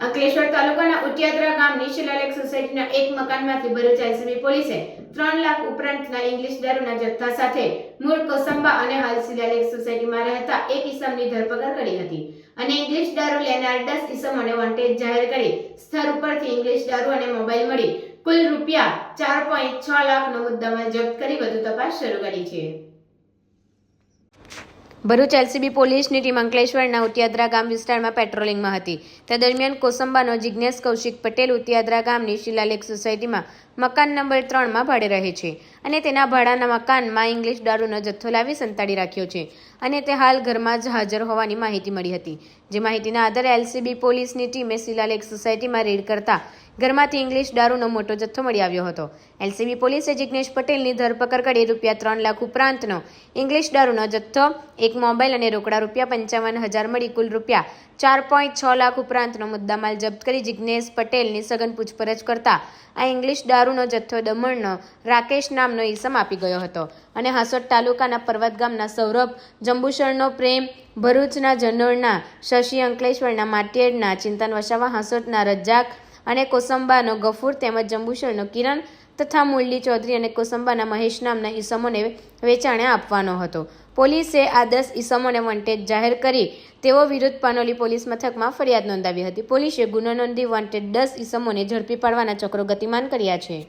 અંકલેશ્વર તાલુકાના ઉટિયાદરા ગામની શિલાલેખ સોસાયટીના એક મકાનમાંથી ભરૂચ એલસીબી પોલીસે ત્રણ લાખ ઉપરાંતના ઇંગ્લિશ દારૂના જથ્થા સાથે મૂળ કોસંબા અને હાલ શિલાલેખ સોસાયટીમાં રહેતા એક ઇસમની ધરપકડ કરી હતી અને ઇંગ્લિશ દારૂ લેનાર દસ અને વોન્ટેડ જાહેર કરી સ્થળ ઉપરથી ઇંગ્લિશ દારૂ અને મોબાઈલ મળી કુલ રૂપિયા ચાર પોઈન્ટ છ લાખનો મુદ્દામાં જપ્ત કરી વધુ તપાસ શરૂ કરી છે. ભરૂચ એલસીબી પોલીસની ટીમ અંકલેશ્વરના ઉતિયાદરા ગામ વિસ્તારમાં પેટ્રોલિંગમાં હતી. તે દરમિયાન કોસંબાનો જિજ્ઞેશ કૌશિક પટેલ ઉતિયાદરા ગામની શિલાલેખ સોસાયટીમાં મકાન નંબર ત્રણમાં ભાડે રહે છે અને તેના ભાડાના મકાનમાં ઇંગ્લિશ દારૂનો જથ્થો લાવી સંતાડી રાખ્યો છે અને તે હાલ ઘરમાં જ હાજર હોવાની માહિતી મળી હતી. જે માહિતીના આધારે એલસીબી પોલીસની ટીમે શિલાલેખ સોસાયટીમાં રેડ કરતા ઘરમાંથી ઇંગ્લિશ દારૂનો મોટો જથ્થો મળી આવ્યો હતો. એલસીબી પોલીસે જિજ્ઞેશ પટેલની ધરપકડ કરી રૂપિયા ત્રણ લાખ ઉપરાંતનો ઇંગ્લિશ દારૂનો જથ્થો, એક મોબાઈલ અને રોકડા રૂપિયા પંચાવન હજાર મળી કુલ રૂપિયા ચાર પોઈન્ટ છ લાખ ઉપરાંતનો મુદ્દામાલ જપ્ત કરી જિજ્ઞેશ પટેલની સઘન પૂછપરછ કરતા આ ઇંગ્લિશ દારૂનો જથ્થો દમણનો રાકેશ નામનો ઈસમ આપી ગયો હતો અને હાસોટ તાલુકાના પર્વત ગામના સૌરભ, જંબુસરનો પ્રેમ, ભરૂચના જનોળના શશી અંકલેશ્વરના માટિયેડના ચિંતન વસાવા હાસોટના, રજાક અને કોસંબાનો ગફૂર તેમજ જંબુસરનો કિરણ તથા મુરલી ચૌધરી અને કોસંબાના મહેશ નામના ઈસમોને વેચાણે આપવાનો હતો. પોલીસે આ દસ ઈસમોને વોન્ટેડ જાહેર કરી તેઓ વિરુદ્ધ પાનોલી પોલીસ મથકમાં ફરિયાદ નોંધાવી હતી. પોલીસે ગુનો નોંધી વોન્ટેડ દસ ઈસમોને ઝડપી પાડવાના ચક્રો ગતિમાન કર્યા છે.